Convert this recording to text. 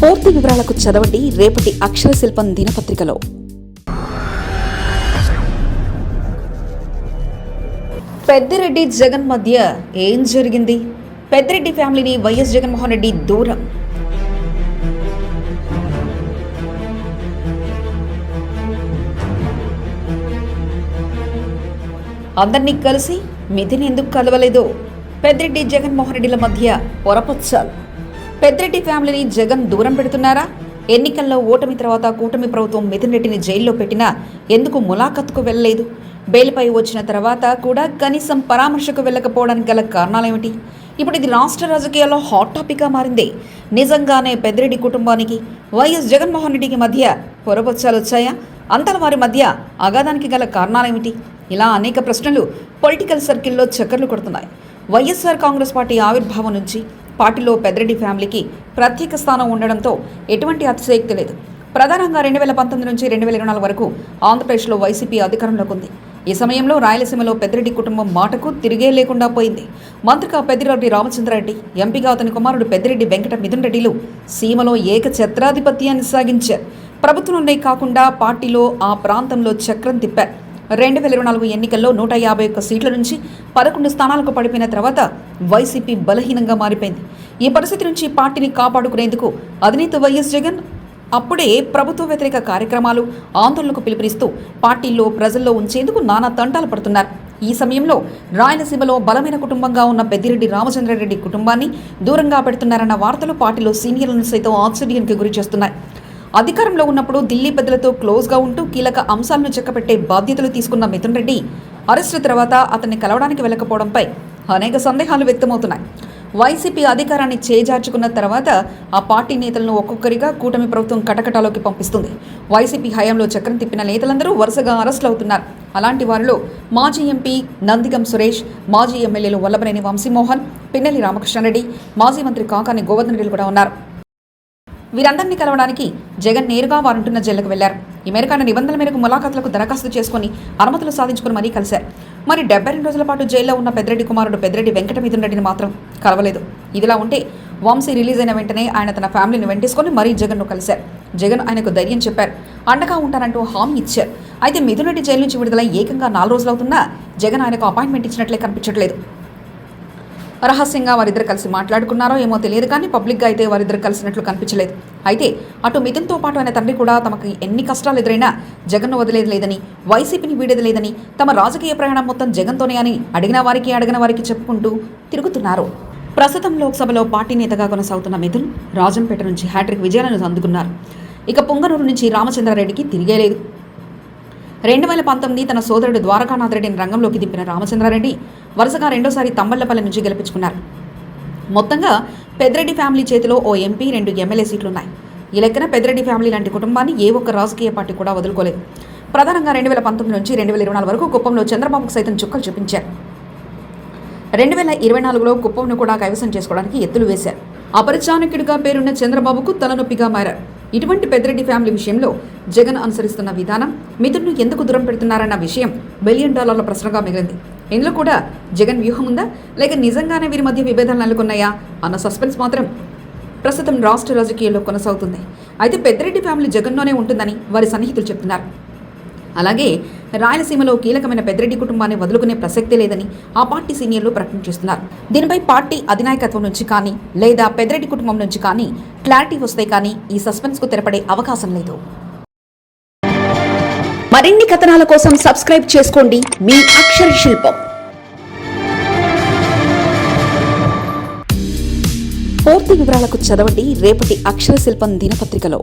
పూర్తి వివరాలకు చదవండి రేపటి అక్షర శిల్పం దినపత్రికలో. పెద్దిరెడ్డి జగన్ మధ్య ఏం జరిగింది? పెద్దిరెడ్డి ఫ్యామిలీని వైఎస్ జగన్మోహన్ రెడ్డి దూరం. అందరినీ కలిసి మిథిని ఎందుకు కలవలేదో? పెద్దిరెడ్డి జగన్మోహన్ రెడ్డిల మధ్య పొరపచ్చాలు. పెద్దిరెడ్డి ఫ్యామిలీని జగన్ దూరం పెడుతున్నారా? ఎన్నికల్లో ఓటమి తర్వాత కూటమి ప్రభుత్వం మిథున్ రెడ్డిని జైల్లో పెట్టినా ఎందుకు ములాఖత్కు వెళ్ళలేదు? బెయిల్పై వచ్చిన తర్వాత కూడా కనీసం పరామర్శకు వెళ్ళకపోవడానికి గల కారణాలేమిటి? ఇప్పుడు ఇది రాష్ట్ర రాజకీయాల్లో హాట్ టాపిక్గా మారింది. నిజంగానే పెద్దిరెడ్డి కుటుంబానికి వైఎస్ జగన్మోహన్ రెడ్డికి మధ్య పొరపచ్చాలు వచ్చాయా? అంతల వారి మధ్య అగాధానికి గల కారణాలేమిటి? ఇలా అనేక ప్రశ్నలు పొలిటికల్ సర్కిల్లో చక్కర్లు కొడుతున్నాయి. వైఎస్ఆర్ కాంగ్రెస్ పార్టీ ఆవిర్భావం నుంచి పార్టీలో పెద్దిరెడ్డి ఫ్యామిలీకి ప్రత్యేక స్థానం ఉండడంతో ఎటువంటి అతిశయక్తి లేదు. ప్రధానంగా రెండు వేల పంతొమ్మిది నుంచి రెండు వేల ఇరవై నాలుగు వరకు ఆంధ్రప్రదేశ్లో వైసీపీ అధికారంలోకి ఉంది. ఈ సమయంలో రాయలసీమలో పెద్దిరెడ్డి కుటుంబం మాటకు తిరిగే లేకుండా పోయింది. మంత్రిగా పెద్దిరెడ్డి రామచంద్రారెడ్డి ఎంపీగా అతని కుమారుడు పెద్దిరెడ్డి వెంకట మిథున్ రెడ్డిలు సీమలో ఏక ఛత్రాధిపత్యాన్ని సాగించారు ప్రభుత్వంలోనే కాకుండా పార్టీలో ఆ ప్రాంతంలో చక్రం తిప్పారు. రెండు వేల ఇరవై నాలుగు ఎన్నికల్లో నూట యాభై ఒక్క సీట్ల నుంచి పదకొండు స్థానాలకు పడిపోయిన తర్వాత వైసీపీ బలహీనంగా మారిపోయింది. ఈ పరిస్థితి నుంచి పార్టీని కాపాడుకునేందుకు అధినేత వైఎస్ జగన్ అప్పుడే ప్రభుత్వ వ్యతిరేక కార్యక్రమాలు ఆందోళనకు పిలుపునిస్తూ పార్టీల్లో ప్రజల్లో ఉంచేందుకు నానా తంటాలు పడుతున్నారు. ఈ సమయంలో రాయలసీమలో బలమైన కుటుంబంగా ఉన్న పెద్దిరెడ్డి రామచంద్రారెడ్డి కుటుంబాన్ని దూరంగా పెడుతున్నారన్న వార్తలు పార్టీలో సీనియర్లను సైతం ఆశ్చర్యానికి గురి చేస్తున్నాయి అధికారంలో ఉన్నప్పుడు ఢిల్లీ పెద్దలతో క్లోజ్గా ఉంటూ కీలక అంశాలను చెక్కపెట్టే బాధ్యతలు తీసుకున్న మిథున్ రెడ్డి అరెస్టు తర్వాత అతన్ని కలవడానికి వెళ్ళకపోవడంపై అనేక సందేహాలు వ్యక్తమవుతున్నాయి. వైసీపీ అధికారాన్ని చేజార్చుకున్న తర్వాత ఆ పార్టీ నేతలను ఒక్కొక్కరిగా కూటమి ప్రభుత్వం కటకటాలోకి పంపిస్తుంది. వైసీపీ హయాంలో చక్రం తిప్పిన నేతలందరూ వరుసగా అరెస్టులు అవుతున్నారు. అలాంటి వారిలో మాజీ ఎంపీ నందిగం సురేష్ మాజీ ఎమ్మెల్యేలు వల్లభనేని వంశీమోహన్ పిన్నెల్లి రామకృష్ణారెడ్డి మాజీ మంత్రి కాకాని గోవర్ధన్ రెడ్డి కూడా ఉన్నారు. వీరందరినీ కలవడానికి జగన్ నేరుగా వారుంటున్న జైళ్ళకు వెళ్ళారు. ఈ మేరకు ఆయన నిబంధనల మేరకు ములాఖాతులకు దరఖాస్తు చేసుకుని అనుమతులు సాధించుకుని మరీ కలిశారు. మరి డెబ్బై రెండు రోజుల పాటు జైల్లో ఉన్న పెద్దిరెడ్డి కుమారుడు పెద్దిరెడ్డి వెంకట మిథున్ మాత్రం కలవలేదు. ఇదిలా ఉంటే వంశీ రిలీజ్ అయిన వెంటనే ఆయన తన ఫ్యామిలీని వెంటేసుకొని మరీ జగన్ను కలిశారు. జగన్ ఆయనకు ధైర్యం చెప్పారు. అండగా ఉంటానంటూ హామీ ఇచ్చారు. అయితే మిథునరెడ్డి జైలు నుంచి విడుదల ఏకంగా నాలుగు రోజులవుతున్నా జగన్ ఆయనకు అపాయింట్మెంట్ ఇచ్చినట్లే కనిపించట్లేదు. రహస్యంగా వారిద్దరు కలిసి మాట్లాడుకున్నారో ఏమో తెలియదు కానీ పబ్లిక్గా అయితే వారిద్దరు కలిసినట్లు కనిపించలేదు. అయితే అటు మిథున్తో పాటు ఆయన తండ్రి కూడా తమకు ఎన్ని కష్టాలు ఎదురైనా జగన్ను వదిలేదు లేదని వైసీపీని వీడేది లేదని తమ రాజకీయ ప్రయాణం మొత్తం జగన్తోనే అని అడిగిన వారికి అడిగిన వారికి చెప్పుకుంటూ తిరుగుతున్నారు. ప్రస్తుతం లోక్సభలో పార్టీ నేతగా కొనసాగుతున్న మిథున్ రాజంపేట నుంచి హ్యాట్రిక్ విజయాలను అందుకున్నారు. ఇక పొంగనూరు నుంచి రామచంద్రారెడ్డికి తిరిగే లేదు. రెండు వేల పంతొమ్మిది తన సోదరుడు ద్వారకానాథ్ రెడ్డిని రంగంలోకి దింపిన రామచంద్రారెడ్డి వరుసగా రెండోసారి తంబళ్ళపల్లి నుంచి గెలిపించుకున్నారు. మొత్తంగా పెద్దిరెడ్డి ఫ్యామిలీ చేతిలో ఓ ఎంపీ రెండు ఎమ్మెల్యే సీట్లున్నాయి. ఈ లెక్కన పెద్దిరెడ్డి ఫ్యామిలీ లాంటి కుటుంబాన్ని ఏ ఒక్క రాజకీయ పార్టీ కూడా వదులుకోలేదు. ప్రధానంగా రెండు వేల పంతొమ్మిది నుంచి రెండు వేల ఇరవై నాలుగు వరకు కుప్పంలో చంద్రబాబుకు సైతం చుక్కలు చూపించారు. రెండు వేల ఇరవై నాలుగులో కుప్పంను కూడా కైవసం చేసుకోవడానికి ఎత్తులు వేశారు. అపరిచానకుడిగా పేరున్న చంద్రబాబుకు తలనొప్పిగా మారారు. ఇటువంటి పెద్దిరెడ్డి ఫ్యామిలీ విషయంలో జగన్ అనుసరిస్తున్న విధానం మిథున్ను ఎందుకు దూరం పెడుతున్నారన్న విషయం బిలియన్ డాలర్ల ప్రశ్నగా మిగిలింది. ఇందులో కూడా జగన్ వ్యూహం ఉందా? లేక నిజంగానే వీరి మధ్య విభేదాలు నెలకొన్నాయా? అన్న సస్పెన్స్ మాత్రం ప్రస్తుతం రాష్ట్ర రాజకీయాల్లో కొనసాగుతుంది. అయితే పెద్దిరెడ్డి ఫ్యామిలీ జగన్లోనే ఉంటుందని వారి సన్నిహితులు చెప్తున్నారు. అలాగే రాయలసీమలో కీలకమైన పెద్దిరెడ్డి కుటుంబాన్ని వదులుకునే ప్రసక్తే లేదని ఆ పార్టీ సీనియర్లు ప్రకటన చేస్తున్నారు దీనిపై పార్టీ అధినాయకత్వం నుంచి కానీ లేదా పెద్దిరెడ్డి కుటుంబం నుంచి కానీ క్లారిటీ వస్తే కానీ ఈ సస్పెన్స్కు తెరపడే అవకాశం లేదు. మరిన్ని కథనాల కోసం సబ్స్క్రైబ్ చేసుకోండి మీ అక్షర శిల్పం. పూర్తి వివరాలకు చదవండి రేపటి అక్షర శిల్పం దినపత్రికలో.